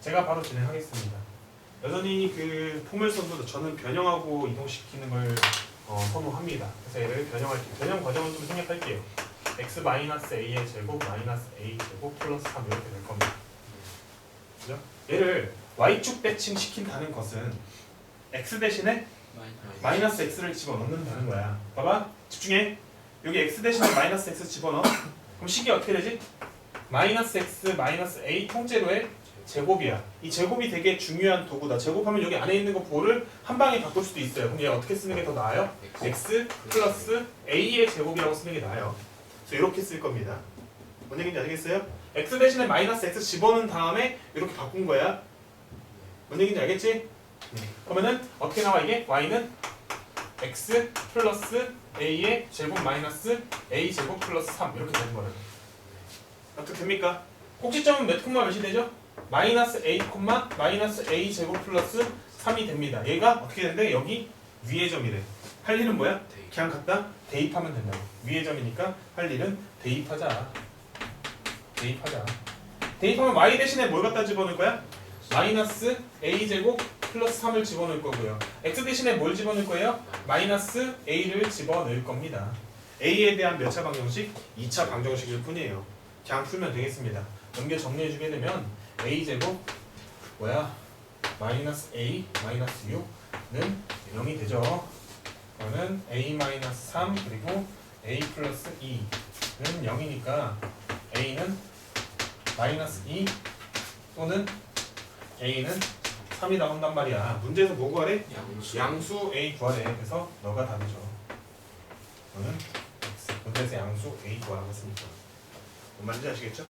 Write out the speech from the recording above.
제가 바로 진행하겠습니다. 여전히 그 포물선도 저는 변형하고 이동시키는 걸 어, 선호합니다. 그래서 얘를 변형할게요. 변형 과정을 좀 생략할게요. x 마이너스 a의 제곱 마이너스 a 제곱 플러스 3 이렇게 될 겁니다. 그죠? 얘를 y축 대칭 시킨다는 것은 x 대신에 마이너스 x를 집어넣는다는 거야. 봐봐. 집중해. 여기 x 대신에 마이너스 x 집어넣어. 그럼 식이 어떻게 되지? 마이너스 x 마이너스 a 통째로의 제곱이야. 이 제곱이 되게 중요한 도구다. 제곱하면 여기 안에 있는 거 보를 한 방에 바꿀 수도 있어요. 그럼 얘 어떻게 쓰는 게 더 나아요? x 플러스 a의 제곱이라고 쓰는 게 나아요. 그래서 이렇게 쓸 겁니다. 뭔 얘기인지 알겠어요? x 대신에 마이너스 x 집어넣은 다음에 이렇게 바꾼 거야. 뭔 얘기인지 알겠지? 그러면은 어떻게 나와 이게? y는 x 플러스 a의 제곱 마이너스 a 제곱 플러스 3 이렇게 되는 거예요. 어떻게 됩니까? 꼭지점은 몇 콤마 몇이 되죠? 마이너스 a 콤마 마이너스 a 제곱 플러스 3이 됩니다. 얘가 어떻게 되는데 여기 위의 점이래. 할 일은 뭐야? 그냥 갖다 대입하면 된다고. 위의 점이니까 할 일은 대입하자. 대입하자. 대입하면 y 대신에 뭘 갖다 집어넣을 거야? 마이너스 a 제곱 플러스 3을 집어넣을 거고요. x 대신에 뭘 집어넣을 거예요? 마이너스 a를 집어넣을 겁니다. a에 대한 몇 차 방정식? 2차 방정식일 뿐이에요. 그냥 풀면 되겠습니다. 넘겨 정리해주게 되면 a 제곱 뭐야? 마이너스 a 마이너스 6는 0이 되죠. 그러면 a 마이너스 3 그리고 a 플러스 2는 0이니까 a는 마이너스 2 또는 a는 3이 나온단 말이야. 문제에서 뭐 구하래? 양수 A 구하래. 그래서 너가 답이죠. 너는 X. 문제에서 양수 A 구하라고 했으니까. 뭔 말인지 아시겠죠?